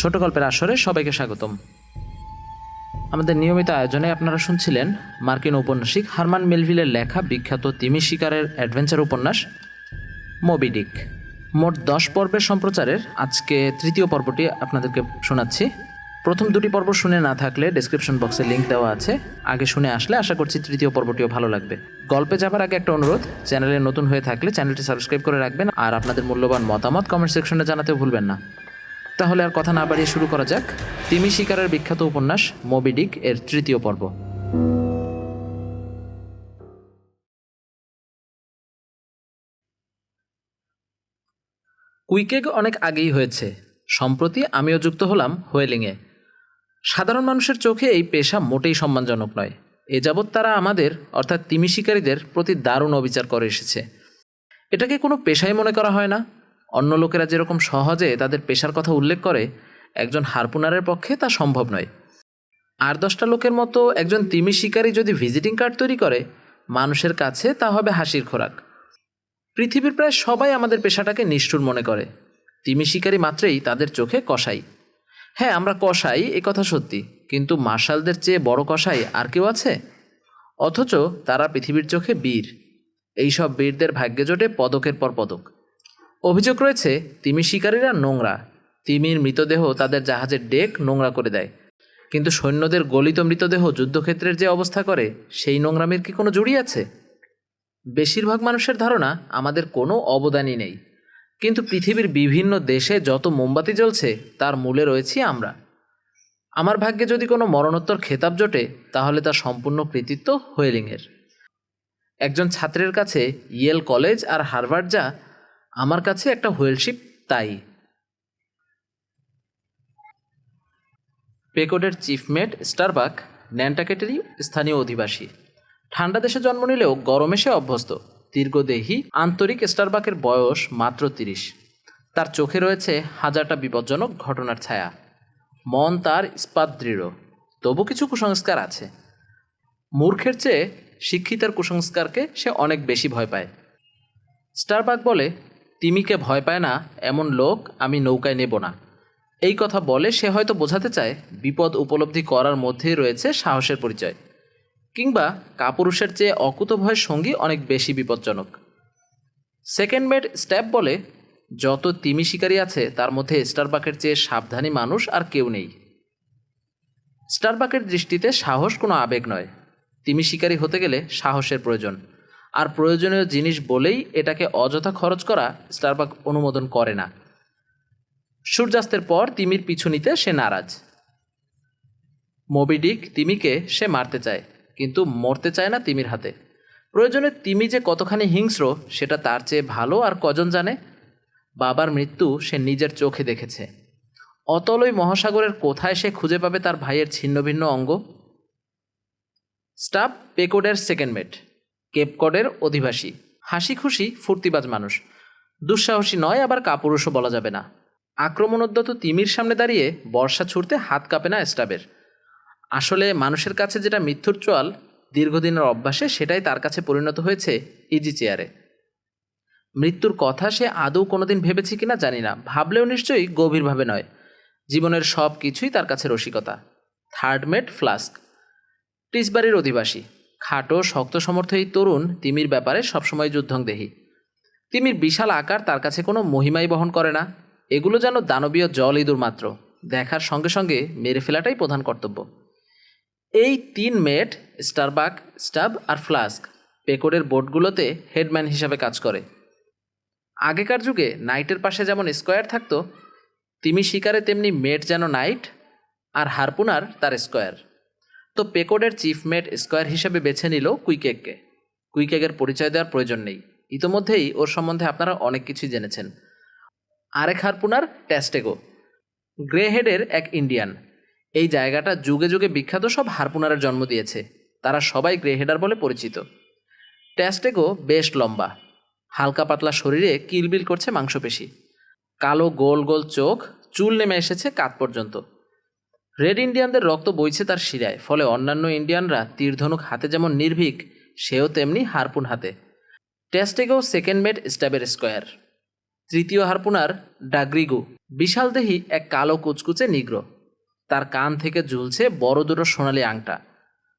ছোট গল্পের আসরে সবাইকে স্বাগতম। আমাদের নিয়মিত আয়োজনে আপনারা শুনছিলেন মার্কিন ঔপন্যাসিক হারমান মেলভিলের লেখা বিখ্যাত তিমি শিকারের অ্যাডভেঞ্চার উপন্যাস মোবিডিক মোট দশ পর্বের সম্প্রচারের আজকে তৃতীয় পর্বটি আপনাদেরকে শোনাচ্ছি। প্রথম দুটি পর্ব শুনে না থাকলে ডেসক্রিপশন বক্সে লিঙ্ক দেওয়া আছে। আগে শুনে আসলে আশা করছি তৃতীয় পর্বটিও ভালো লাগবে। গল্পে যাবার আগে একটা অনুরোধ, চ্যানেলে নতুন হয়ে থাকলে চ্যানেলটি সাবস্ক্রাইব করে রাখবেন আর আপনাদের মূল্যবান মতামত কমেন্ট সেকশনে জানাতেও ভুলবেন না। তাহলে আর কথা না বাড়িয়ে শুরু করা যাক। তিমি শিকারের বিখ্যাত উপন্যাস মোবিডিক এর তৃতীয় পর্ব। কুইকেগ অনেক আগেই হয়েছে। সম্প্রতি আমিও যুক্ত হলাম হোয়েলিংয়ে। সাধারণ মানুষের চোখে এই পেশা মোটেই সম্মানজনক নয়। এ যাবৎ তারা আমাদের, অর্থাৎ তিমি শিকারীদের প্রতি দারুণ অবিচার করে এসেছে। এটাকে কোনো পেশাই মনে করা হয় না। অন্য লোকেরা যেরকম সহজে তাদের পেশার কথা উল্লেখ করে, একজন হারপুনারের পক্ষে তা সম্ভব নয়। আর দশটা লোকের মতো একজন তিমি শিকারী যদি ভিজিটিং কার্ড তৈরি করে, মানুষের কাছে তা হবে হাসির খোরাক। পৃথিবীর প্রায় সবাই আমাদের পেশাটাকে নিষ্ঠুর মনে করে। তিমি শিকারী মাত্রেই তাদের চোখে কষাই। হ্যাঁ আমরা কষাই, এ কথা সত্যি, কিন্তু মার্শালদের চেয়ে বড় কষাই আর কেউ আছে? অথচ তারা পৃথিবীর চোখে বীর। এইসব বীরদের ভাগ্যে জোটে পদকের পর পদক। অভিযোগ রয়েছে, তিমি শিকারীরা নোংরা। তিমির মৃতদেহ তাদের জাহাজের ডেক নোংরা করে দেয়। কিন্তু সৈন্যদের গলিত মৃতদেহ যুদ্ধক্ষেত্রের যে অবস্থা করে, সেই নোংরামির কি কোনো জুড়ি আছে? বেশিরভাগ মানুষের ধারণা আমাদের কোনো অবদানই নেই। কিন্তু পৃথিবীর বিভিন্ন দেশে যত মোমবাতি জ্বলছে, তার মূলে রয়েছি আমরা। আমার ভাগ্যে যদি কোনো মরণোত্তর খেতাব জোটে, তাহলে তা সম্পূর্ণ কৃতিত্ব হোয়েলিংয়ের। একজন ছাত্রের কাছে ইয়েল কলেজ আর হার্ভার্ড যা আমার কাছে একটা হোয়েলশিপ তাই। পেকোডের চিফমেট স্টারবাক, ন্যান্টাকেটেরই স্থানীয় অধিবাসী। ঠান্ডা দেশে জন্ম নিলেও গরমে সে অভ্যস্ত। দীর্ঘদেহী, আন্তরিক স্টারবাকের বয়স মাত্র তিরিশ। তার চোখে রয়েছে হাজারটা বিপজ্জনক ঘটনার ছায়া। মন তার ইস্পাত দৃঢ়। তবু কিছু কুসংস্কার আছে। মূর্খের চেয়ে শিক্ষিতার কুসংস্কারকে সে অনেক বেশি ভয় পায়। স্টারবাক বলে তিমিকে ভয় পায় না, এমন লোক আমি নৌকায় নেব না। এই কথা বলে সে হয়তো বোঝাতে চায়, বিপদ উপলব্ধি করার মধ্যেই রয়েছে সাহসের পরিচয়। কিংবা কাপুরুষের চেয়ে অকুতভয় সঙ্গী অনেক বেশি বিপজ্জনক। সেকেন্ড মেড স্ট্যাপ বলে, যত তিমি শিকারী আছে, তার মধ্যে স্টারবাকের চেয়ে সাবধানী মানুষ আর কেউ নেই। স্টারবাকের দৃষ্টিতে সাহস কোনো আবেগ নয়। তিমি শিকারী হতে গেলে সাহসের প্রয়োজন। আর প্রয়োজনীয় জিনিস বলেই এটাকে অযথা খরচ করা স্টারবাক অনুমোদন করে না। সূর্যাস্তের পর তিমির পিছু নিতে সে নারাজ। মোবিডিক তিমিকে সে মারতে চায়, কিন্তু মরতে চায় না তিমির হাতে। প্রয়োজনে তিমি যে কতখানি হিংস্র, সেটা তার চেয়ে ভালো আর কজন জানে? বাবার মৃত্যু সে নিজের চোখে দেখেছে। অতলই মহাসাগরের কোথায় সে খুঁজে পাবে তার ভাইয়ের ছিন্ন ভিন্ন অঙ্গ? স্টাফ পেকোডের সেকেন্ড মেট। কেপকডের অধিবাসী। হাসি খুশি ফুর্তিবাজ মানুষ। দুঃসাহসী নয়, আবার কাপুরুষও বলা যাবে না। আক্রমণোদ্যত তিমির সামনে দাঁড়িয়ে বর্ষা ছুড়তে হাত কাঁপে না স্টাবের। আসলে মানুষের কাছে যেটা মিথ্যুর চোয়াল, দীর্ঘদিনের অভ্যাসে সেটাই তার কাছে পরিণত হয়েছে ইজি চেয়ারে মৃত্যুর কথা সে আদৌ কোনোদিন ভেবেছে কিনা জানি না, ভাবলেও নিশ্চয়ই গভীরভাবে নয়। জীবনের সব কিছুই তার কাছে রসিকতা। থার্ড মেট ফ্লাস্ক টিসবাড়ির অধিবাসী। খাটো, শক্ত সমর্থ এই তরুণ তিমির ব্যাপারে সবসময় যুদ্ধংদেহী। তিমির বিশাল আকার, তার কাছে কোনো মহিমাই বহন করে না। এগুলো যেন দানবীয় জল ইঁদুর মাত্র। দেখার সঙ্গে সঙ্গে মেরে ফেলাটাই প্রধান কর্তব্য। এই তিন মেট, স্টারবাক, স্টাব আর ফ্লাস্ক, পেকোডের বোটগুলোতে হেডম্যান হিসাবে কাজ করে। আগেকার যুগে নাইটের পাশে যেমন স্কোয়ার থাকতো, তিমি শিকারে তেমনি মেট যেন নাইট আর হারপুনার তার স্কোয়ার। তো পেকোডের চিফ মেট স্কোয়ার হিসেবে বেছে নিল কুইকেককে। কুইকেকের পরিচয় দেওয়ার প্রয়োজন নেই। ইতোমধ্যেই ওর সম্বন্ধে আপনারা অনেক কিছুই জেনেছেন। আরেক হারপুনার ট্যাস্টেগো গ্রে হেডের এক ইন্ডিয়ান। এই জায়গাটা যুগে যুগে বিখ্যাত সব হারপুনারের জন্ম দিয়েছে। তারা সবাই গ্রে হেডার বলে পরিচিত। ট্যাস্টেগো বেশ লম্বা। হালকা পাতলা শরীরে কিলবিল করছে মাংসপেশি। কালো গোল গোল চোখ, চুল নেমে এসেছে কাত পর্যন্ত। রেড ইন্ডিয়ানদের রক্ত বইছে তার শিরায়, ফলে অন্যান্য ইন্ডিয়ানরা তীরধনুক হাতে যেমন নির্ভীক, সেও তেমনি হারপুন হাতে। টেস্টেগো সেকেন্ড মেট স্ট্যাবের স্কোয়ার। তৃতীয় হারপুনার ডাগ্রিগু, বিশাল দেহি এক কালো কুচকুচে নিগ্র। তার কান থেকে ঝুলছে বড় দুটো সোনালি আংটা।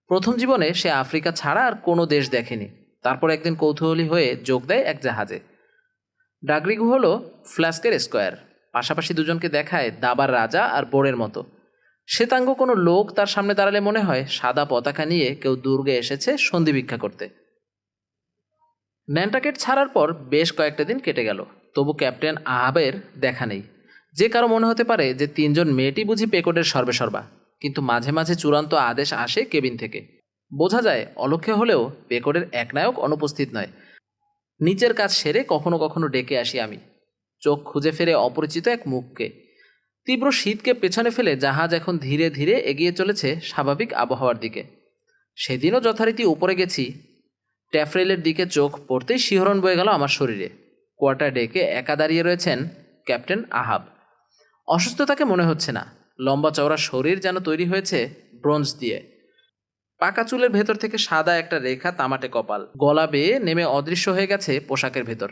প্রথম জীবনে সে আফ্রিকা ছাড়া আর কোনো দেশ দেখেনি। তারপর একদিন কৌতূহলী হয়ে যোগ দেয় এক জাহাজে। ডাগরিগু হলো ফ্লাস্কের স্কোয়ার, পাশাপাশি দুজনকে দেখায় দাবার রাজা আর বোরের মতো। শ্বেতাঙ্গ কোনো লোক তার সামনে দাঁড়ালে মনে হয় সাদা পতাকা নিয়ে কেউ দুর্গে এসেছে সন্ধি ভিক্ষা করতে। ন্যান্টাকেট ছাড়ার পর বেশ কয়েকটা দিন কেটে গেল। তবু ক্যাপ্টেন আহাবের দেখা নেই। যে কারও মনে হতে পারে যে তিনজন মেয়েটি বুঝি পেকোটের সর্বেসর্বা। কিন্তু মাঝে মাঝে চূড়ান্ত আদেশ আসে কেবিন থেকে। বোঝা যায় অলক্ষ্যে হলেও পেকোটের একনায়ক অনুপস্থিত নয়। নিচের কাজ সেরে কখনো কখনো ডেকে আসি আমি। চোখ খুঁজে ফেরে অপরিচিত এক মুখকে। তীব্র শীতকে পেছনে ফেলে জাহাজ এখন ধীরে ধীরে এগিয়ে চলেছে স্বাভাবিক আবহাওয়ার দিকে। সেদিনও যথারীতি উপরে গেছি। ট্যাফরেলের দিকে চোখ পড়তেই শিহরণ বয়ে গেল আমার শরীরে। কোয়ার্টার ডেকে একা দাঁড়িয়ে রয়েছেন ক্যাপ্টেন আহাব। অসুস্থতাকে মনে হচ্ছে না। লম্বা চওড়া শরীর যেন তৈরি হয়েছে ব্রোঞ্জ দিয়ে। পাকা চুলের ভেতর থেকে সাদা একটা রেখা তামাটে কপাল। গলা বেয়ে নেমে অদৃশ্য হয়ে গেছে পোশাকের ভেতর।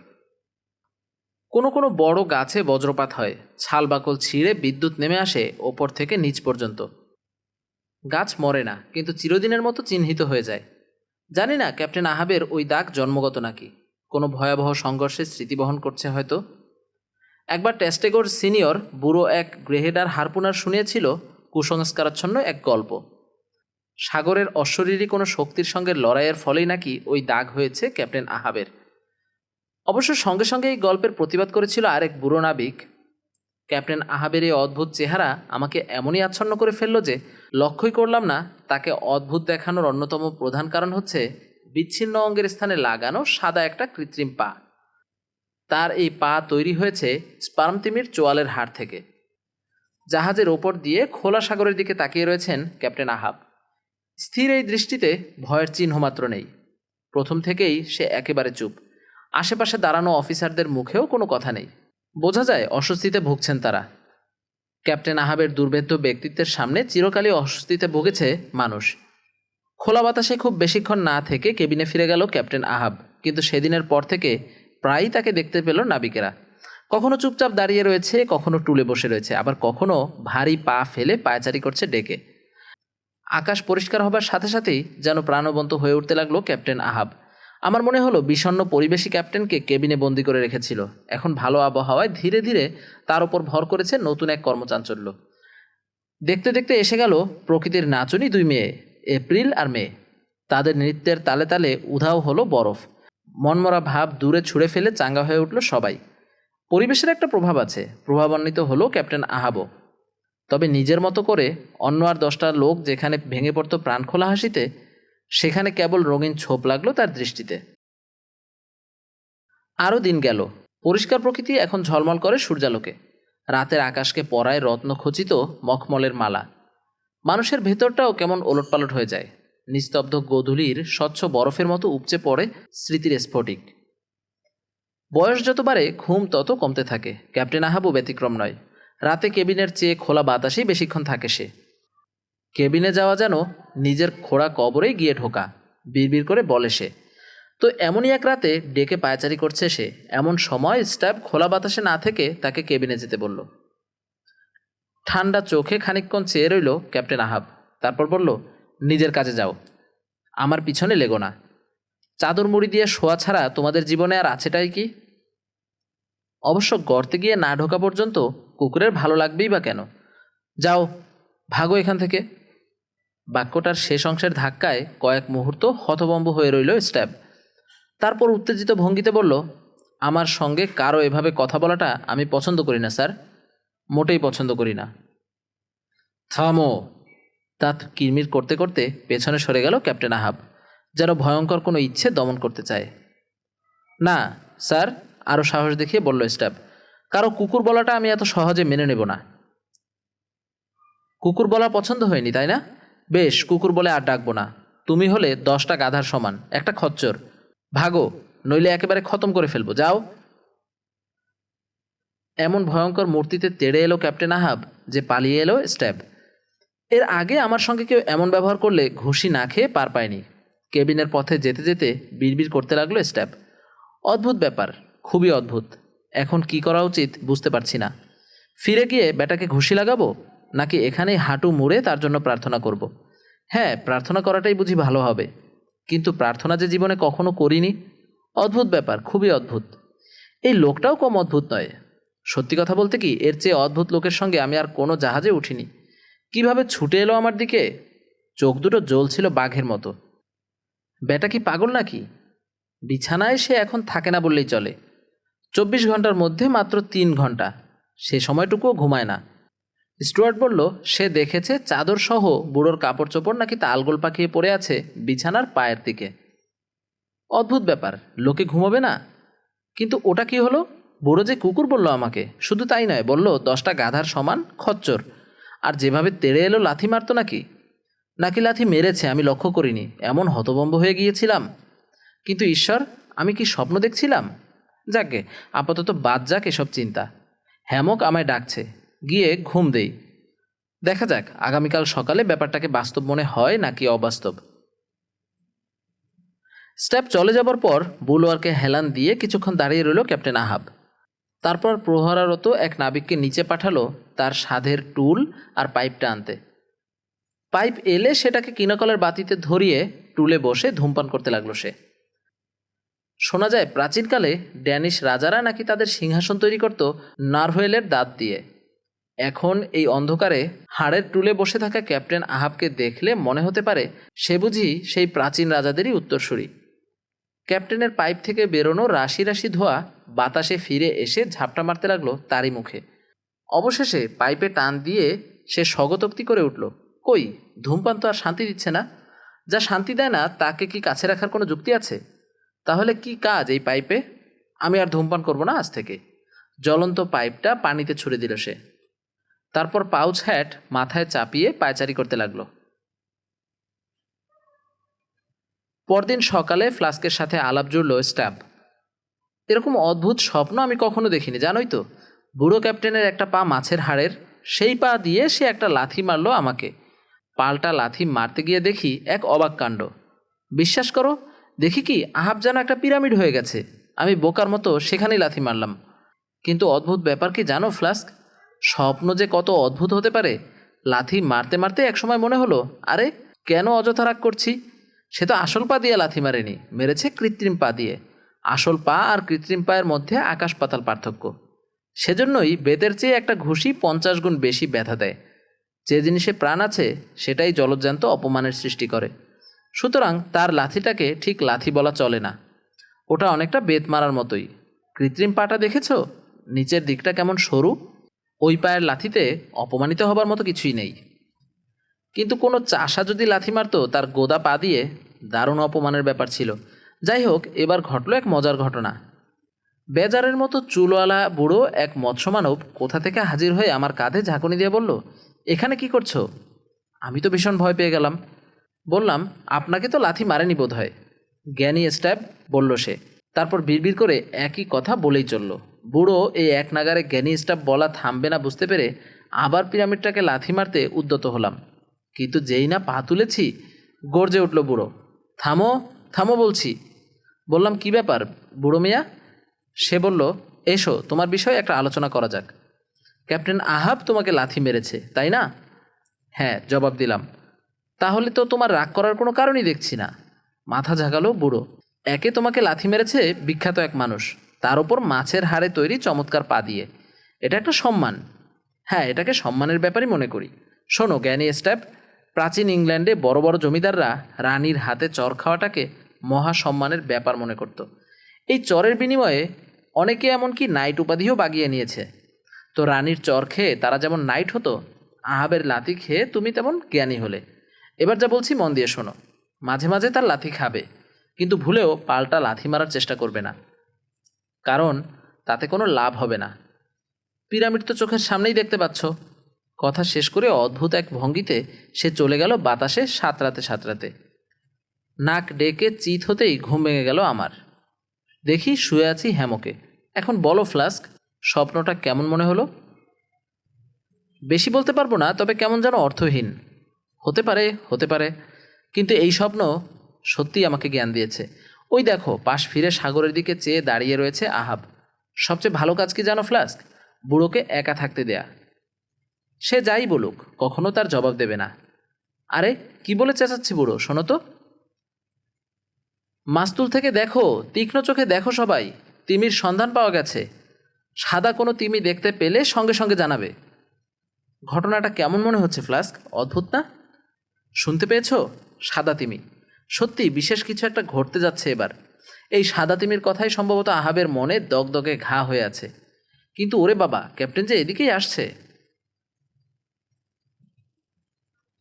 কোনো কোনো বড় গাছে বজ্রপাত হয়। ছাল বাকল ছিঁড়ে বিদ্যুৎ নেমে আসে ওপর থেকে নিচ পর্যন্ত। গাছ মরে না, কিন্তু চিরদিনের মতো চিহ্নিত হয়ে যায়। জানি না, ক্যাপ্টেন আহাবের ওই দাগ জন্মগত নাকি। কোনো ভয়াবহ সংঘর্ষের স্মৃতি বহন করছে হয়তো। একবার টেস্টেগোর সিনিয়র বুড়ো এক গ্রেহেডার হারপুনার শুনিয়েছিল কুসংস্কারাচ্ছন্ন এক গল্প। সাগরের অশরীরী কোনো শক্তির সঙ্গে লড়াইয়ের ফলেই নাকি ওই দাগ হয়েছে ক্যাপ্টেন আহাবের। অবশ্য সঙ্গে সঙ্গে এই গল্পের প্রতিবাদ করেছিল আরেক বুড়ো নাবিক। ক্যাপ্টেন আহাবের এই অদ্ভুত চেহারা আমাকে এমনই আচ্ছন্ন করে ফেলল যে লক্ষ্যই করলাম না, তাকে অদ্ভুত দেখানোর অন্যতম প্রধান কারণ হচ্ছে বিচ্ছিন্ন অঙ্গের স্থানে লাগানো সাদা একটা কৃত্রিম পা। তার এই পা তৈরি হয়েছে স্পার্মতিমির চোয়ালের হাড় থেকে। জাহাজের ওপর দিয়ে খোলা সাগরের দিকে তাকিয়ে রয়েছেন ক্যাপ্টেন আহাব। স্থির এই দৃষ্টিতে ভয়ের চিহ্ন মাত্র নেই। প্রথম থেকেই সে একেবারে চুপ। আশেপাশে দাঁড়ানো অফিসারদের মুখেও কোনো কথা নেই। বোঝা যায় অস্বস্তিতে ভুগছেন তারা। ক্যাপ্টেন আহাবের দুর্ভেদ্য ব্যক্তিত্বের সামনে চিরকালই অস্বস্তিতে ভুগেছে মানুষ। খোলা বাতাসে খুব বেশিক্ষণ না থেকে কেবিনে ফিরে গেল ক্যাপ্টেন আহাব, কিন্তু সেদিনের পর থেকে প্রায়ই তাকে দেখতে পেল নাবিকেরা। কখনো চুপচাপ দাঁড়িয়ে রয়েছে, কখনো টুলে বসে রয়েছে, আবার কখনো ভারী পা ফেলে পায়চারি করছে ডেকে। আকাশ পরিষ্কার হবার সাথে সাথেই যেন প্রাণবন্ত হয়ে উঠতে লাগল ক্যাপ্টেন আহাব। আমার মনে হলো বিষণ্ণ পরিবেশী ক্যাপ্টেনকে কেবিনে বন্দি করে রেখেছিল। এখন ভালো আবহাওয়ায় ধীরে ধীরে তার উপর ভর করেছে নতুন এক কর্মচাঞ্চল্য। দেখতে দেখতে এসে গেল প্রকৃতির নাচনি দুই মেয়ে, এপ্রিল আর মে। তাদের নৃত্যের তালে তালে উধাও হলো বরফ। মনমরা ভাব দূরে ছুঁড়ে ফেলে চাঙ্গা হয়ে উঠল সবাই। পরিবেশের একটা প্রভাব আছে। প্রভাবান্বিত হলো ক্যাপ্টেন আহাবো। তবে নিজের মতো করে অন্য আর দশটা লোক যেখানে ভেঙে পড়তো প্রাণ খোলা হাসিতে সেখানে কেবল রঙিন ছোপ লাগল তার দৃষ্টিতে। আরও দিন গেল। পরিষ্কার প্রকৃতি এখন ঝলমল করে সূর্যালোকে। রাতের আকাশকে পরায় রত্নখচিত মখমলের মালা। মানুষের ভেতরটাও কেমন ওলটপালট হয়ে যায়। নিস্তব্ধ গোধূলির স্বচ্ছ বরফের মতো উপচে পড়ে স্মৃতির স্ফটিক। বয়স যত বাড়ে, ঘুম তত কমতে থাকে। ক্যাপ্টেন আহাবু ব্যতিক্রম নয়। রাতে কেবিনের চেয়ে খোলা বাতাসেই বেশিক্ষণ থাকে সে। কেবিনে যাওয়া যেন নিজের খোড়া কবরেই গিয়ে ঢোকা। বিড়বিড় করে বলে সে, তো এমনই এক রাতে ডেকে পায়চারি করছে সে। এমন সময় স্ট্যাব খোলা বাতাসে না থেকে তাকে কেবিনে যেতে বলল। ঠান্ডা চোখে খানিকক্ষণ চেয়ে রইল ক্যাপ্টেন আহাব। তারপর বলল, নিজের কাজে যাও। আমার পিছনে লেগো না। চাদর মুড়ি দিয়ে শোয়া ছাড়া তোমাদের জীবনে আর আছেটাই কি? অবশ্য গর্তে গিয়ে না ঢোকা পর্যন্ত কুকুরের ভালো লাগবেই বা কেন? যাও, ভাগো এখান থেকে। বাক্যটার শেষ অংশের ধাক্কায় কয়েক মুহূর্ত হতভম্ব হয়ে রইল স্ট্যাব। তারপর উত্তেজিত ভঙ্গিতে বলল, আমার সঙ্গে কারও এভাবে কথা বলাটা আমি পছন্দ করি না, স্যার। মোটেই পছন্দ করি না। থামো। দাঁত কিরমির করতে করতে পেছনে সরে গেল ক্যাপ্টেন আহাব, যেন ভয়ঙ্কর কোনো ইচ্ছে দমন করতে চায়। না, স্যার, আরও সাহস দেখিয়ে বলল স্ট্যাব, কারও কুকুর বলাটা আমি এত সহজে মেনে নেব না। কুকুর বলা পছন্দ হয়নি, তাই না? বেশ, কুকুর বলে আর ডাকবো না। তুমি হলে দশটা গাধার সমান, একটা খচ্চর। ভাগো, নইলে একেবারে খতম করে ফেলব, যাও। এমন ভয়ঙ্কর মূর্তিতে তেড়ে এলো ক্যাপ্টেন আহাব, যে পালিয়ে এলো স্ট্যাব। এর আগে আমার সঙ্গে কেউ এমন ব্যবহার করলে ঘুষি না খেয়ে পার পায়নি। কেবিনের পথে যেতে যেতে বিড়বিড় করতে লাগল স্ট্যাব। অদ্ভুত ব্যাপার, খুবই অদ্ভুত। এখন কি করা উচিত বুঝতে পারছি না। ফিরে গিয়ে বেটাকে ঘুষি লাগাবো? নাকি এখানেই হাঁটু মুড়ে তার জন্য প্রার্থনা করব। হ্যাঁ প্রার্থনা করাটাই বুঝি ভালো হবে। কিন্তু প্রার্থনা যে জীবনে কখনো করিনি? অদ্ভুত ব্যাপার, খুবই অদ্ভুত। এই লোকটাও কম অদ্ভুত নয়। সত্যি কথা বলতে কি, এর চেয়ে অদ্ভুত লোকের সঙ্গে আমি আর কোনো জাহাজে উঠিনি। কীভাবে ছুটে এলো আমার দিকে? চোখ দুটো জ্বলছিল বাঘের মতো। বেটা কি পাগল নাকি? বিছানায় সে এখন থাকে না বললেই চলে। চব্বিশ ঘণ্টার মধ্যে মাত্র তিন ঘণ্টা। সে সময়টুকুও ঘুমায় না। স্টুয়ার্ট বলল, সে দেখেছে চাদর সহ বুড়োর কাপড় চোপড় নাকি তালগোল পাকিয়ে পড়ে আছে বিছানার পায়ের দিকে। অদ্ভুত ব্যাপার, লোকে ঘুমাবে না। কিন্তু ওটা কি হলো? বুড়ো যে কুকুর বলল আমাকে, শুধু তাই নয়, বলল, দশটা গাধার সমান খচ্চর। আর যেভাবে তেড়ে এলো লাথি মারতো নাকি? নাকি লাথি মেরেছে, আমি লক্ষ্য করিনি। এমন হতবম্ব হয়ে গিয়েছিলাম। কিন্তু ঈশ্বর, আমি কি স্বপ্ন দেখছিলাম? যাকে আপাতত বাদ যাক এসব চিন্তা। হ্যামক আমায় ডাকছে। গিয়ে ঘুম দেই। দেখা যাক, আগামীকাল সকালে ব্যাপারটাকে বাস্তব মনে হয় নাকি অবাস্তব? স্টেপ চলে যাবার পর বুলোয়ারকে হেলান দিয়ে কিছুক্ষণ দাঁড়িয়ে রইল ক্যাপ্টেন আহাব। তারপর প্রহরারত এক নাবিককে নিচে পাঠালো তার সাধের টুল আর পাইপটা আনতে। পাইপ এলে সেটাকে কিনাকলের বাতিতে ধরিয়ে টুলে বসে ধূমপান করতে লাগল সে। শোনা যায়, প্রাচীনকালে ড্যানিশ রাজারা নাকি তাদের সিংহাসন তৈরি করত নারভেলের দাঁত দিয়ে। এখন এই অন্ধকারে হাড়ের টুলে বসে থাকা ক্যাপ্টেন আহাবকে দেখলে মনে হতে পারে সে বুঝি সেই প্রাচীন রাজাদেরই উত্তরসূরি। ক্যাপ্টেনের পাইপ থেকে বেরোনো রাশি রাশি ধোয়া বাতাসে ফিরে এসে ঝাপটা মারতে লাগল তারই মুখে। অবশেষে পাইপে টান দিয়ে সে স্বগতোক্তি করে উঠল, কই, ধূমপান তো আর শান্তি দিচ্ছে না। যা শান্তি দেয় না, তাকে কি কাছে রাখার কোনো যুক্তি আছে? তাহলে কি কাজ এই পাইপে? আমি আর ধূমপান করব না আজ থেকে। জ্বলন্ত পাইপটা পানিতে ছুড়ে দিল সে। তারপর পাউচ হ্যাট মাথায় চাপিয়ে পায়চারি করতে লাগল। পরদিন সকালে ফ্লাস্কের সাথে আলাপ জুড়ল স্ট্যাম্প এরকম অদ্ভুত স্বপ্ন আমি কখনো দেখিনি, জানোই তো। বুড়ো ক্যাপ্টেনের একটা পা মাছের হাড়ের, সেই পা দিয়ে সে একটা লাথি মারলো আমাকে। পাল্টা লাথি মারতে গিয়ে দেখি এক অবাক কাণ্ড। বিশ্বাস করো, দেখি কি আহাব যেন একটা পিরামিড হয়ে গেছে। আমি বোকার মতো সেখানেই লাথি মারলাম। কিন্তু অদ্ভুত ব্যাপার কি জানো ফ্লাস্ক? স্বপ্ন যে কত অদ্ভুত হতে পারে, লাথি মারতে মারতে একসময় মনে হলো, আরে, কেন অযথা রাগ করছি? সে তো আসল পা দিয়ে লাথি মারেনি, মেরেছে কৃত্রিম পা দিয়ে। আসল পা আর কৃত্রিম পায়ের মধ্যে আকাশ পাতাল পার্থক্য। সেজন্যই বেতের চেয়ে একটা ঘুষি পঞ্চাশ গুণ বেশি ব্যথা দেয়। যে জিনিসে প্রাণ আছে, সেটাই জলজ্যান্ত অপমানের সৃষ্টি করে। সুতরাং তার লাথিটাকে ঠিক লাথি বলা চলে না। ওটা অনেকটা বেত মারার মতোই। কৃত্রিম পাটা দেখেছ? নিচের দিকটা কেমন সরু? ওই পায়ের লাথিতে অপমানিত হবার মতো কিছুই নেই। কিন্তু কোনো চাষা যদি লাথি মারতো, তার গোদা পা দিয়ে দারুণ অপমানের ব্যাপার ছিল। যাই হোক, এবার ঘটল এক মজার ঘটনা। বেজারের মতো চুলওয়ালা বুড়ো এক মৎস্যমানব কোথা থেকে হাজির হয়ে আমার কাঁধে ঝাঁকুনি দিয়ে বলল, এখানে কি করছ? আমি তো ভীষণ ভয় পেয়ে গেলাম। বললাম, আপনাকে তো লাথি মারেনি বোধ হয় জ্ঞানী স্ট্যাব বলল সে। তারপর বিড়বিড় করে একই কথা বলেই চলল। বুড়ো এই এক নাগারে জ্ঞানী স্টাফ বলা থামবে না বুঝতে পেরে আবার পিরামিডটাকে লাথি মারতে উদ্যত হলাম। কিন্তু যেই না পা তুলেছি, গর্জে উঠল বুড়ো। থামো থামো বলছি। বললাম, কি ব্যাপার বুড়ো মিয়া? সে বলল, এসো, তোমার বিষয়ে একটা আলোচনা করা যাক। ক্যাপ্টেন আহাব তোমাকে লাথি মেরেছে, তাই না? হ্যাঁ জবাব দিলাম। তাহলে তো তোমার রাগ করার কোনো কারণই দেখছি না। মাথা ঝাঁকালো বুড়ো। একে তোমাকে লাথি মেরেছে বিখ্যাত এক মানুষ। তার ওপর মাছের হাড়ে তৈরি চমৎকার পা দিয়ে। এটা একটা সম্মান। হ্যাঁ এটাকে সম্মানের ব্যাপারই মনে করি। শোনো, জ্ঞানী স্ট্যাপ প্রাচীন ইংল্যান্ডে বড় বড় জমিদাররা রানীর হাতে চর খাওয়াটাকে মহা সম্মানের ব্যাপার মনে করত। এই চরের বিনিময়ে অনেকে এমনকি নাইট উপাধিও বাগিয়ে নিয়েছে। তো রানীর চর খেয়ে তারা যেমন নাইট হতো, আহাবের লাথি খেয়ে তুমি তেমন জ্ঞানী হলে। এবার যা বলছি মন দিয়ে শোনো। মাঝে মাঝে তার লাথি খাবে, কিন্তু ভুলেও পাল্টা লাথি মারার চেষ্টা করবে না। কারণ তাতে কোনো লাভ হবে না। পিরামিড তো চোখের সামনেই দেখতে পাচ্ছ। কথা শেষ করে অদ্ভুত এক ভঙ্গিতে সে চলে গেল বাতাসে সাঁতরাতে সাঁতরাতে। নাক ডেকে চিত হতেই ঘুম ভেঙে গেল আমার। দেখি শুয়ে আছি হ্যামকে এখন বলো ফ্লাস্ক, স্বপ্নটা কেমন মনে হলো? বেশি বলতে পারব না, তবে কেমন যেন অর্থহীন। হতে পারে হতে পারে, কিন্তু এই স্বপ্ন সত্যিই আমাকে জ্ঞান দিয়েছে। ওই দেখো, পাশ ফিরে সাগরের দিকে চেয়ে দাঁড়িয়ে রয়েছে আহাব। সবচেয়ে ভালো কাজ কি জানো ফ্লাস্ক? বুড়োকে একা থাকতে দেয়া। সে যাই বলুক, কখনো তার জবাব দেবে না। আরে, কি বলে চেঁচাচ্ছি বুড়ো, শোনো তো। মাস্তুল থেকে দেখো, তীক্ষ্ণ চোখে দেখো সবাই, তিমির সন্ধান পাওয়া গেছে। সাদা কোনো তিমি দেখতে পেলে সঙ্গে সঙ্গে জানাবে। ঘটনাটা কেমন মনে হচ্ছে ফ্লাস্ক? অদ্ভুত না? শুনতে পেয়েছ? সাদা তিমি। সত্যি বিশেষ কিছু একটা ঘটতে যাচ্ছে এবার। এই সাদা তিমির কথাই সম্ভবত আহাবের মনে দগদগে ঘা হয়ে আছে। কিন্তু ওরে বাবা, ক্যাপ্টেন যে এদিকেই আসছে।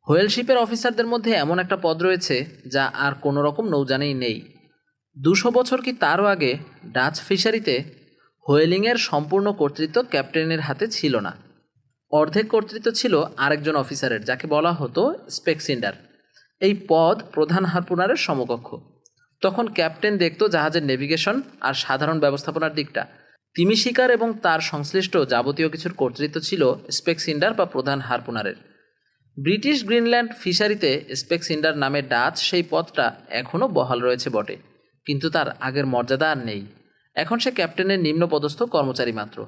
হোয়েল শিপের অফিসারদের মধ্যে এমন একটা পদ রয়েছে যা আর কোনো রকম নৌজানেই নেই। দুশো বছর কি তারও আগে ডাচ ফিশারিতে হোয়েলিংয়ের সম্পূর্ণ কর্তৃত্ব ক্যাপ্টেনের হাতে ছিল না। অর্ধেক কর্তৃত্ব ছিল আরেকজন অফিসারের, যাকে বলা হতো স্পেক্সিন্ডার। এই পদ প্রধান হারপুনারের সমকক্ষ। তখন ক্যাপ্টেন দেখত জাহাজের নেভিগেশন আর সাধারণ ব্যবস্থাপনার দিকটা। তিমি শিকার এবং তার সংশ্লিষ্ট যাবতীয় কিছুর কর্তৃত্ব ছিল স্পেক্সিন্ডার বা প্রধান হারপুনারের ব্রিটিশ গ্রিনল্যান্ড ফিশারিতে স্পেক্সিন্ডার নামে ডাচ সেই পদটা এখনও বহাল রয়েছে বটে, কিন্তু তার আগের মর্যাদা আর নেই। এখন সে ক্যাপ্টেনের নিম্নপদস্থ কর্মচারী মাত্র।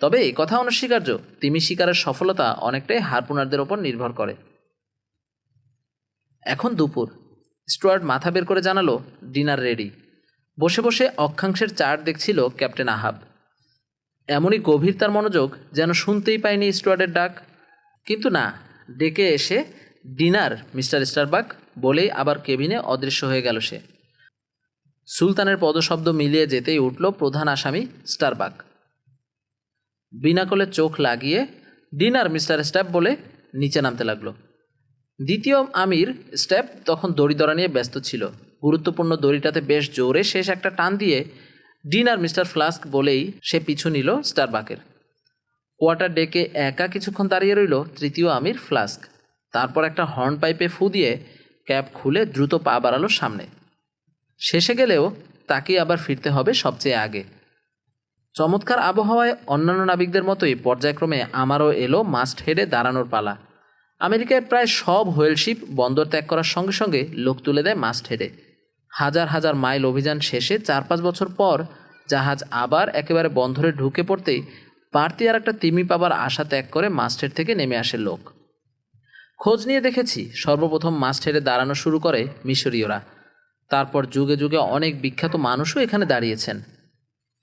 তবে কথা অনস্বীকার্য, তিমি শিকারের সফলতা অনেকটাই হারপুনারদের ওপর নির্ভর করে। এখন দুপুর। স্টুয়ার্ট মাথা বের করে জানালো, ডিনার রেডি। বসে বসে অক্ষাংশের চার্ট দেখছিল ক্যাপ্টেন আহাব। এমনই গভীর তার মনোযোগ যেন শুনতেই পায়নি স্টুয়ার্টের ডাক। কিন্তু না, ডেকে এসে ডিনার, মিস্টার স্টারবাক বলেই আবার কেবিনে অদৃশ্য হয়ে গেল সে। সুলতানের পদশব্দ মিলিয়ে যেতেই উঠল প্রধান আসামি স্টারবাক। বিনাকলে চোখ লাগিয়ে ডিনার, মিস্টার স্ট্যাপ বলে নিচে নামতে লাগল। দ্বিতীয় আমির স্টেপ তখন দড়ি দড়া নিয়ে ব্যস্ত ছিল। গুরুত্বপূর্ণ দড়িটাতে বেশ জোরে শেষ একটা টান দিয়ে ডিনার মিস্টার ফ্লাস্ক বলেই সে পিছু নিল স্টারবাকের। কোয়ার্টার ডেকে একা কিছুক্ষণ দাঁড়িয়ে রইল তৃতীয় আমির ফ্লাস্ক। তারপর একটা হর্ন পাইপে ফু দিয়ে ক্যাব খুলে দ্রুত পা বাড়ালো সামনে। শেষে গেলেও তাকেই আবার ফিরতে হবে সবচেয়ে আগে। চমৎকার আবহাওয়ায় অন্যান্য নাবিকদের মতোই পর্যায়ক্রমে আমারও এলো মাস্ট হেডে দাঁড়ানোর পালা। আমেরিকায় প্রায় সব হোয়েলশিপ বন্দর ত্যাগ করার সঙ্গে সঙ্গে লোক তুলে দেয় মাস্ট হেডে হাজার হাজার মাইল অভিযান শেষে চার পাঁচ বছর পর জাহাজ আবার একেবারে বন্দরে ঢুকে পড়তেই বাড়তি আর একটা তিমি পাবার আশা ত্যাগ করে মাস্টের থেকে নেমে আসে লোক। খোঁজ নিয়ে দেখেছি, সর্বপ্রথম মাস্টেরে দাঁড়ানো শুরু করে মিশরীয়রা। তারপর যুগে যুগে অনেক বিখ্যাত মানুষও এখানে দাঁড়িয়েছেন।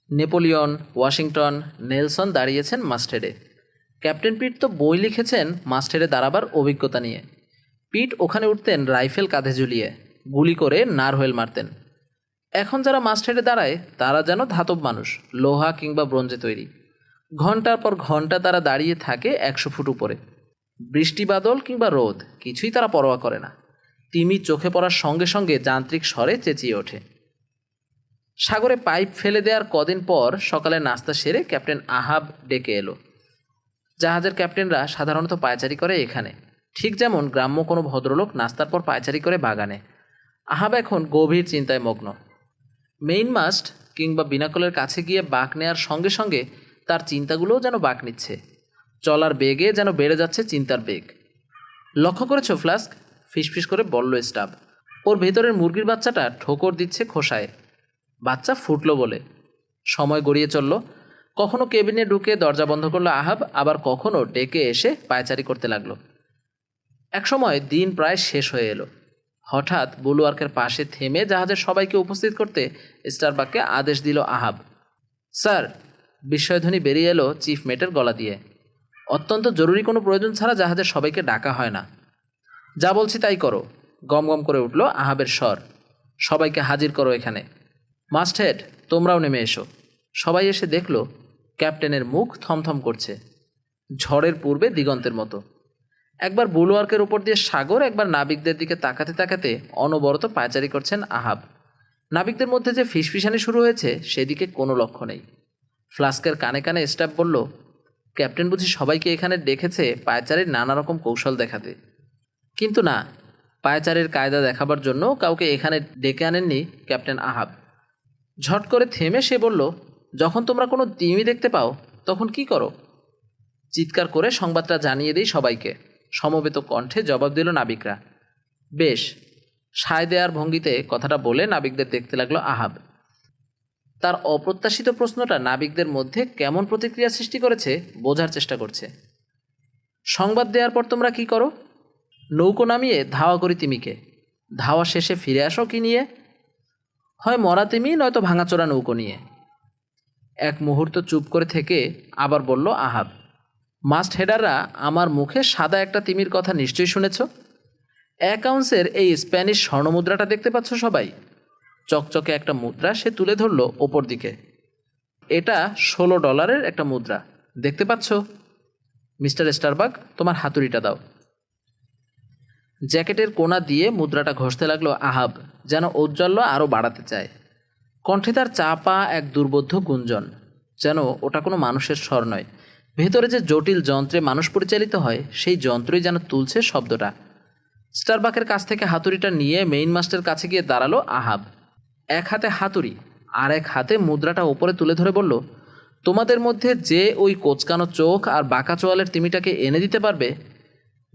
নেপোলিয়ন, ওয়াশিংটন, নেলসন দাঁড়িয়েছেন মাস্টেডে ক্যাপ্টেন পিট তো বই লিখেছেন মাস্টারে দাঁড়াবার অভিজ্ঞতা নিয়ে। পিট ওখানে উঠতেন রাইফেল কাঁধে ঝুলিয়ে, গুলি করে নারহোয়েল মারতেন। এখন যারা মাস্টারে দাঁড়ায়, তারা যেন ধাতব মানুষ, লোহা কিংবা ব্রোঞ্জে তৈরি। ঘণ্টার পর ঘণ্টা তারা দাঁড়িয়ে থাকে একশো ফুট উপরে। বৃষ্টি বাদল কিংবা রোদ, কিছুই তারা পরোয়া করে না। তিমি চোখে পড়ার সঙ্গে সঙ্গে যান্ত্রিক স্বরে চেঁচিয়ে ওঠে। সাগরে পাইপ ফেলে দেওয়ার কদিন পর সকালে নাস্তা সেরে ক্যাপ্টেন আহাব ডেকে এলো। জাহাজের ক্যাপ্টেনরা সাধারণত পায়চারি করে এখানে। ঠিক যেমন গ্রাম্য কোনো ভদ্রলোক নাস্তার পর পায়চারি করে বাগানে। আহাব এখন গভীর চিন্তায় মগ্ন। মেইন মাস্ট কিংবা বিনাকলের কাছে গিয়ে বাঁক নেয়ার সঙ্গে সঙ্গে তার চিন্তাগুলোও যেন বাঁক নিচ্ছে। চলার বেগে যেন বেড়ে যাচ্ছে চিন্তার বেগ। লক্ষ্য করেছ ফ্লাস্ক? ফিসফিস করে বলল স্টাফ ওর ভেতরের মুরগির বাচ্চাটা ঠোকর দিচ্ছে খোসায়। বাচ্চা ফুটলো বলে। সময় গড়িয়ে চলল। কখনো কেবিনে ঢুকে দরজা বন্ধ করল আহাব, আবার কখনো ডেকে এসে পায়চারি করতে লাগল। একসময় দিন প্রায় শেষ হয়ে এলো। হঠাৎ বুলুয়ার্কের পাশে থেমে জাহাজের সবাইকে উপস্থিত করতে স্টারবাককে আদেশ দিল আহাব। স্যার, বিস্ময়ধ্বনি বেরিয়ে এলো চিফ মেটের গলা দিয়ে। অত্যন্ত জরুরি কোনো প্রয়োজন ছাড়া জাহাজের সবাইকে ডাকা হয় না। যা বলছি তাই করো। গম গম করে উঠল আহাবের স্বর। সবাইকে হাজির করো এখানে। মাস্টহেড, তোমরাও নেমে এসো। সবাই এসে দেখল ক্যাপ্টেনের মুখ থমথম করছে। ঝড়ের পূর্বে দিগন্তের মতো। একবার বুলওয়ার্কের উপর দিয়ে সাগর, একবার নাবিকদের দিকে তাকাতে তাকাতে অনবরত পায়চারি করছেন আহাব। নাবিকদের মধ্যে যে ফিসফিসানি শুরু হয়েছে, সেদিকে কোনো লক্ষ্য নেই। ফ্লাস্কের কানে কানে স্টাফ বলল, ক্যাপ্টেন বুঝি সবাইকে এখানে ডেকেছে পায়চারির নানা রকম কৌশল দেখাতে। কিন্তু না, পায়চারের কায়দা দেখাবার জন্য কাউকে এখানে ডেকে আনেননি ক্যাপ্টেন আহাব। ঝট করে থেমে সে বলল যখন তোমরা কোনো তিমি দেখতে পাও, তখন কি করো? চিৎকার করে সংবাদটা জানিয়ে দিই সবাইকে। সমবেত কণ্ঠে জবাব দিল নাবিকরা। বেশ, সায় দেয়ার ভঙ্গিতে কথাটা বলে নাবিকদের দেখতে লাগল আহাব। তার অপ্রত্যাশিত প্রশ্নটা নাবিকদের মধ্যে কেমন প্রতিক্রিয়া সৃষ্টি করেছে, বোঝার চেষ্টা করছে। সংবাদ দেওয়ার পর তোমরা কি করো? নৌকো নামিয়ে ধাওয়া করি তিমিকে। ধাওয়া শেষে ফিরে আসো কি নিয়ে? হয় মরা তিমি, নয়তো ভাঙাচোরা নৌকো নিয়ে। এক মুহূর্ত চুপ করে থেকে আবার বলল, আহাব, মাস্ট হেডাররা আমার মুখে সাদা একটা তিমির কথা নিশ্চয়ই শুনেছ? এক আউন্সের এই স্প্যানিশ স্বর্ণমুদ্রাটা দেখতে পাচ্ছ সবাই? চকচকে একটা মুদ্রা সে তুলে ধরলো ওপর দিকে। এটা ষোলো ডলারের একটা মুদ্রা, দেখতে পাচ্ছ? মিস্টার স্টারবাগ, তোমার হাতুড়িটা দাও। জ্যাকেটের কোনা দিয়ে মুদ্রাটা ঘষতে লাগল আহাব, যেন ঔজ্জ্বল্য আরও বাড়াতে চায়। কণ্ঠে তার চাপা এক দুর্বোধ্য গুঞ্জন, যেন ওটা কোনো মানুষের স্বর নয়। ভেতরে যে জটিল যন্ত্রে মানুষ পরিচালিত হয়, সেই যন্ত্রই যেন তুলছে শব্দটা। স্টারবাকের কাছ থেকে হাতুড়িটা নিয়ে মেইন মাস্টের কাছে গিয়ে দাঁড়াল আহাব। এক হাতে হাতুড়ি, আর এক হাতে মুদ্রাটা ওপরে তুলে ধরে বলল, তোমাদের মধ্যে যে ওই কোচকানো চোখ আর বাঁকা চোয়ালের তিমিটাকে এনে দিতে পারবে,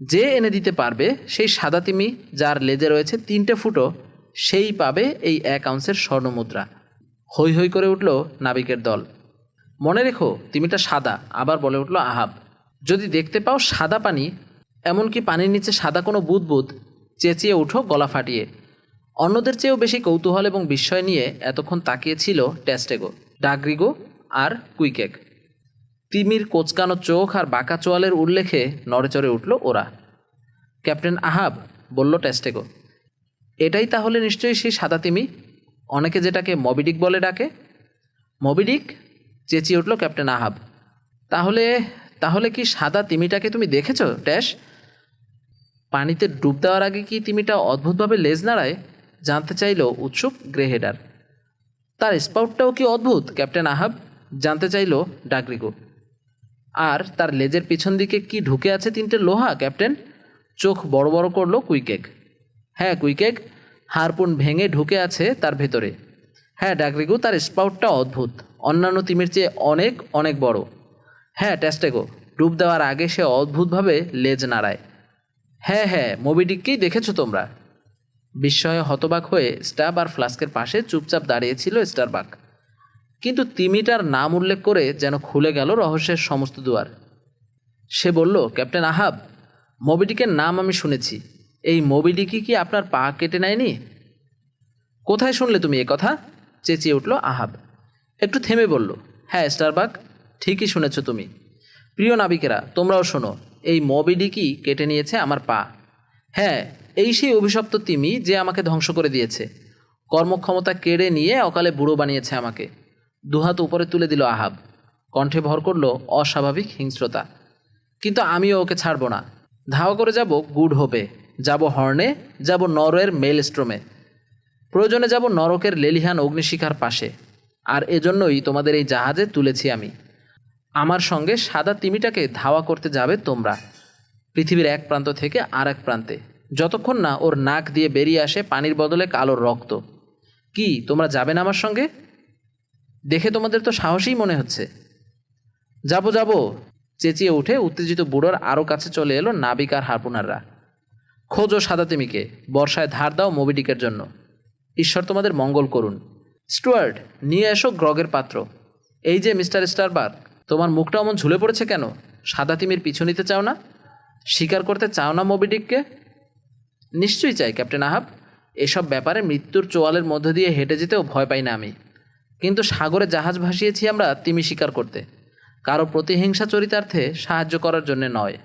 যে এনে দিতে পারবে, সেই সাদা তিমি যার লেজে রয়েছে তিনটে ফুটো, সেই পাবে এই এক আউন্সের স্বর্ণমুদ্রা। হৈ হৈ করে উঠল নাবিকের দল। মনে রেখো তিমিটা সাদা, আবার বলে উঠল আহাব। যদি দেখতে পাও সাদা পানি, এমনকি পানির নিচে সাদা কোনো বুদবুদ, চেঁচিয়ে উঠো গলা ফাটিয়ে। অন্যদের চেয়েও বেশি কৌতূহল এবং বিস্ময় নিয়ে এতক্ষণ তাকিয়েছিল টেস্টেগো, ডাগরিগো আর কুইকেক। তিমির কোচকানো চোখ আর বাঁকা চোয়ালের উল্লেখে নড়েচড়ে উঠল ওরা। ক্যাপ্টেন আহাব বলল টেস্টেগো, এটাই তাহলে নিশ্চয়ই সেই সাদা তিমি? অনেকে যেটাকে মবিডিক বলে ডাকে। মবিডিক চেঁচিয়ে উঠল ক্যাপ্টেন আহাব। তাহলে তাহলে কি সাদা তিমিটাকে তুমি দেখেছ ড্যাশ পানিতে ডুব দেওয়ার আগে কি তিমিটা অদ্ভুতভাবে লেজ নাড়ায়? জানতে চাইল উৎসুক গ্রেহেডার তার স্পাউটটাও কি অদ্ভুত, ক্যাপ্টেন আহাব? জানতে চাইল ডাকরিগো। আর তার লেজের পিছন দিকে কি ঢুকে আছে তিনটে লোহা, ক্যাপ্টেন? চোখ বড় বড় করল কুইকেক। হ্যাঁ কুইকেক। হারপুন ভেঙে ঢুকে আছে তার ভেতরে। হ্যাঁ ডাকরিগো, তার স্পাউটটা অদ্ভুত। অন্যান্য তিমির চেয়ে অনেক অনেক বড়। হ্যাঁ ট্যাস্টেগো ডুব দেওয়ার আগে সে অদ্ভুতভাবে লেজ নাড়ায়। হ্যাঁ হ্যাঁ মোবিডিককেই দেখেছ তোমরা? বিস্ময়ে হতবাক হয়ে স্টাব আর ফ্লাস্কের পাশে চুপচাপ দাঁড়িয়েছিল স্টারবাক। কিন্তু তিমিটার নাম উল্লেখ করে যেন খুলে গেল রহস্যের সমস্ত দুয়ার। সে বলল, ক্যাপ্টেন আহাব, মোবিডিকের নাম আমি শুনেছি। এই মোবিডিকি কি আপনার পা কেটে নেয়নি? কোথায় শুনলে তুমি এ কথা? চেঁচিয়ে উঠল আহাব। একটু থেমে বলল হ্যাঁ স্টারবাক, ঠিকই শুনেছ তুমি। প্রিয় নাবিকেরা, তোমরাও শোনো, এই মবিডিকি কেটে নিয়েছে আমার পা? হ্যাঁ এই সেই অভিশপ্ত তিমি যে আমাকে ধ্বংস করে দিয়েছে। কর্মক্ষমতা কেড়ে নিয়ে অকালে বুড়ো বানিয়েছে আমাকে। দুহাত উপরে তুলে দিল আহাব। কণ্ঠে ভর করল অস্বাভাবিক হিংস্রতা। কিন্তু আমিও ওকে ছাড়ব না। ধাওয়া করে যাব গুড হোপে। যাব হর্নে, যাব নরওয়ের মেল স্ট্রোমে প্রয়োজনে যাব নরকের লেলিহান অগ্নিশিখার পাশে। আর এজন্যই তোমাদের এই জাহাজে তুলেছি আমি। আমার সঙ্গে সাদা তিমিটাকে ধাওয়া করতে যাবে তোমরা। পৃথিবীর এক প্রান্ত থেকে আর এক প্রান্তে। যতক্ষণ না ওর নাক দিয়ে বেরিয়ে আসে পানির বদলে কালো রক্ত। কি, তোমরা যাবে না আমার সঙ্গে? দেখে তোমাদের তো সাহসী মনে হচ্ছে। যাব যাব। চেঁচিয়ে উঠে উত্তেজিত বুড়োর আরও কাছে চলে এলো নাবিক আর হারপুনাররা। খোঁজো সাদা তিমিকে, বর্ষায় ধার দাও মোবিডিকের জন্য। ঈশ্বর তোমাদের মঙ্গল করুন। স্টুয়ার্ড নিয়ে এসো গ্রগের পাত্র। এই যে মিস্টার স্টারবার্গ, তোমার মুখটা অমন ঝুলে পড়েছে কেন? সাদা তিমির পিছু নিতে চাও না? স্বীকার করতে চাও না মোবিডিককে? নিশ্চয়ই চাই, ক্যাপ্টেন আহাব। এসব ব্যাপারে মৃত্যুর চোয়ালের মধ্য দিয়ে হেঁটে যেতেও ভয় পাই না আমি। কিন্তু সাগরে জাহাজ ভাসিয়েছি আমরা তিমি শিকার করতে। কারও প্রতিহিংসা চরিতার্থে সাহায্য করার জন্য নয়।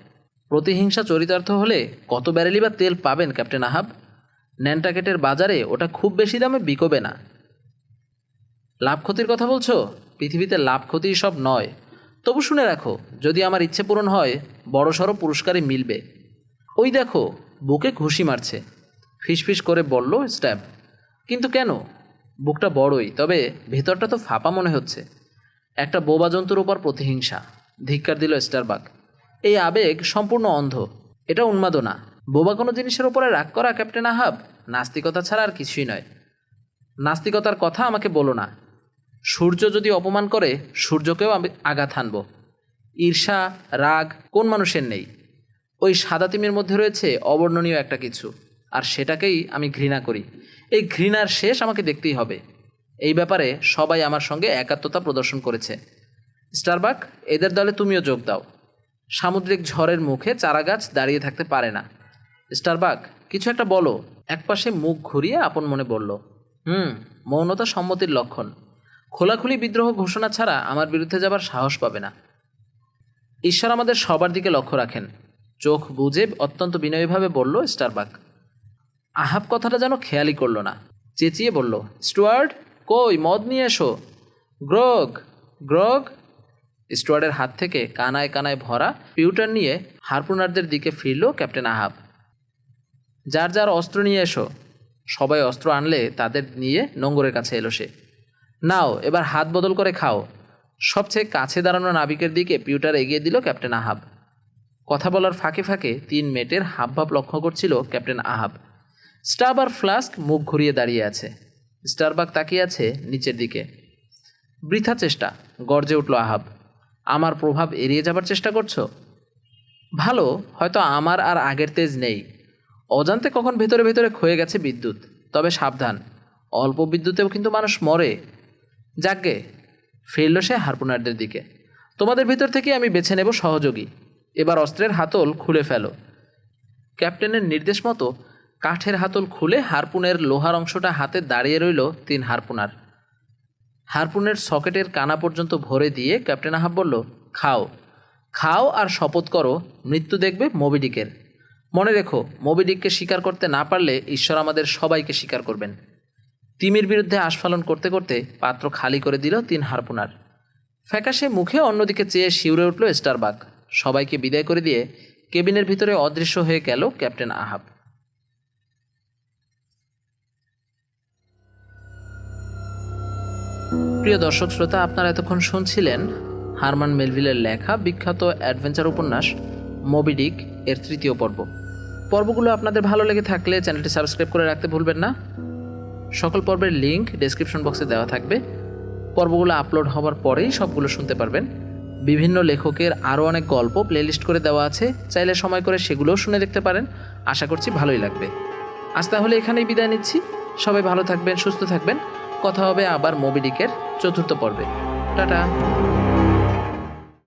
প্রতিহিংসা চরিতার্থ হলে কত ব্যারেলি বা তেল পাবেন, ক্যাপ্টেন আহাব? ন্যান্টাকেটের বাজারে ওটা খুব বেশি দামে বিকোবে না। লাভ ক্ষতির কথা বলছো? পৃথিবীতে লাভ ক্ষতি সব নয়। তবু শুনে রাখো, যদি আমার ইচ্ছে পূরণ হয় বড়সড় পুরস্কারই মিলবে। ওই দেখো, বুকে ঘুষি মারছে। ফিসফিস করে বলল স্ট্যাব কিন্তু কেন? বুকটা বড়ই, তবে ভেতরটা তো ফাঁপা মনে হচ্ছে। একটা বোবা জন্তুর ওপর প্রতিহিংসা। ধিক্কার দিল স্টারবাক। এই আবেগ সম্পূর্ণ অন্ধ। এটা উন্মাদনা। বোবা কোনো জিনিসের ওপরে রাগ করা ক্যাপ্টেন আহাব, নাস্তিকতা ছাড়া আর কিছুই নয়। নাস্তিকতার কথা আমাকে বলো না। সূর্য যদি অপমান করে, সূর্যকেও আমি আঘাত হানব। ঈর্ষা, রাগ কোন মানুষের নেই? ওই সাদা তিমির মধ্যে রয়েছে অবর্ণনীয় একটা কিছু, আর সেটাকেই আমি ঘৃণা করি। এই ঘৃণার শেষ আমাকে দেখতেই হবে। এই ব্যাপারে সবাই আমার সঙ্গে একাত্মতা প্রদর্শন করেছে। স্টারবাক, এদের দলে তুমিও যোগ দাও। সামুদ্রিক ঝড়ের মুখে চারাগাছ দাঁড়িয়ে থাকতে পারে না। স্টারবাক, কিছু একটা বলো। একপাশে মুখ ঘুরিয়ে আপন মনে বলল, হুম, মৌনতা সম্মতির লক্ষণ। খোলাখুলি বিদ্রোহ ঘোষণা ছাড়া আমার বিরুদ্ধে যাবার সাহস পাবে না। ঈশ্বর আমাদের সবার দিকে লক্ষ্য রাখেন। চোখ বুঝে অত্যন্ত বিনয়ীভাবে বলল স্টারবাক। আহাব কথাটা যেন খেয়ালই করল না। চেঁচিয়ে বলল স্টুয়ার্ড কই, মদ নিয়ে এসো। গ্রগ গ্রগ স্টুয়ার্ডের হাত থেকে কানায় কানায় ভরা পিউটার নিয়ে হারপুনারদের দিকে ফিরল ক্যাপ্টেন আহাব। যার যার অস্ত্র নিয়ে এসো, সবাই অস্ত্র আনলে তাদের নিয়ে নোঙ্গরের কাছে এলো সে। নাও, এবার হাত বদল করে খাও। সবচেয়ে কাছে দাঁড়ানো নাবিকের দিকে পিউটার এগিয়ে দিল ক্যাপ্টেন আহাব। কথা বলার ফাঁকে ফাঁকে তিন মেটের হাবভাব লক্ষ্য করছিল ক্যাপ্টেন আহাব। স্টাব আর ফ্লাস্ক মুখ ঘুরিয়ে দাঁড়িয়ে আছে। স্টারবাক তাকিয়ে আছে নিচের দিকে। বৃথা চেষ্টা, গর্জে উঠল আহাব। আমার প্রভাব এড়িয়ে যাবার চেষ্টা করছ? ভালো, হয়তো আমার আর আগের তেজ নেই। অজান্তে কখন ভেতরে ভেতরে ক্ষয়ে গেছে বিদ্যুৎ, তবে সাবধান। অল্প বিদ্যুতেও কিন্তু মানুষ মরে। যাকগে ফিরল সে হারপুনারদের দিকে। তোমাদের ভিতর থেকে আমি বেছে নেব সহযোগী। এবার অস্ত্রের হাতল খুলে ফেলো। ক্যাপ্টেনের নির্দেশ মতো কাঠের হাতল খুলে হারপুনের লোহার অংশটা হাতে দাঁড়িয়ে রইল তিন হারপুনার। হারপুনের সকেটের কানা পর্যন্ত ভরে দিয়ে ক্যাপ্টেন আহাব বলল, খাও। খাও আর শপথ করো, মৃত্যু দেখবে মোবিডিকের। মনে রেখো, মোবিডিককে স্বীকার করতে না পারলে ঈশ্বর আমাদের সবাইকে স্বীকার করবেন। তিমির বিরুদ্ধে আস্ফালন করতে করতে পাত্র খালি করে দিল তিন হারপুনার। ফ্যাকাশে মুখে অন্যদিকে চেয়ে শিউরে উঠল স্টারবাক সবাইকে বিদায় করে দিয়ে কেবিনের ভিতরে অদৃশ্য হয়ে গেল ক্যাপ্টেন আহাব। প্রিয় দর্শক শ্রোতা, আপনারা এতক্ষণ শুনছিলেন হারমান মেলভিলের লেখা বিখ্যাত অ্যাডভেঞ্চার উপন্যাস মোবিডিক এর তৃতীয় পর্ব। পর্বগুলো আপনাদের ভালো লেগে থাকলে চ্যানেলটি সাবস্ক্রাইব করে রাখতে ভুলবেন না। সকল পর্বের লিঙ্ক ডেসক্রিপশন বক্সে দেওয়া থাকবে। পর্বগুলো আপলোড হওয়ার পরেই সবগুলো শুনতে পারবেন। বিভিন্ন লেখকের আরও অনেক গল্প প্লেলিস্ট করে দেওয়া আছে। চাইলে সময় করে সেগুলোও শুনে দেখতে পারেন। আশা করছি ভালোই লাগবে। আজ তাহলে এখানেই বিদায় নিচ্ছি। সবাই ভালো থাকবেন, সুস্থ থাকবেন। কথা হবে আবার মোবিডিকের চতুর্থ পর্বে। টাটা।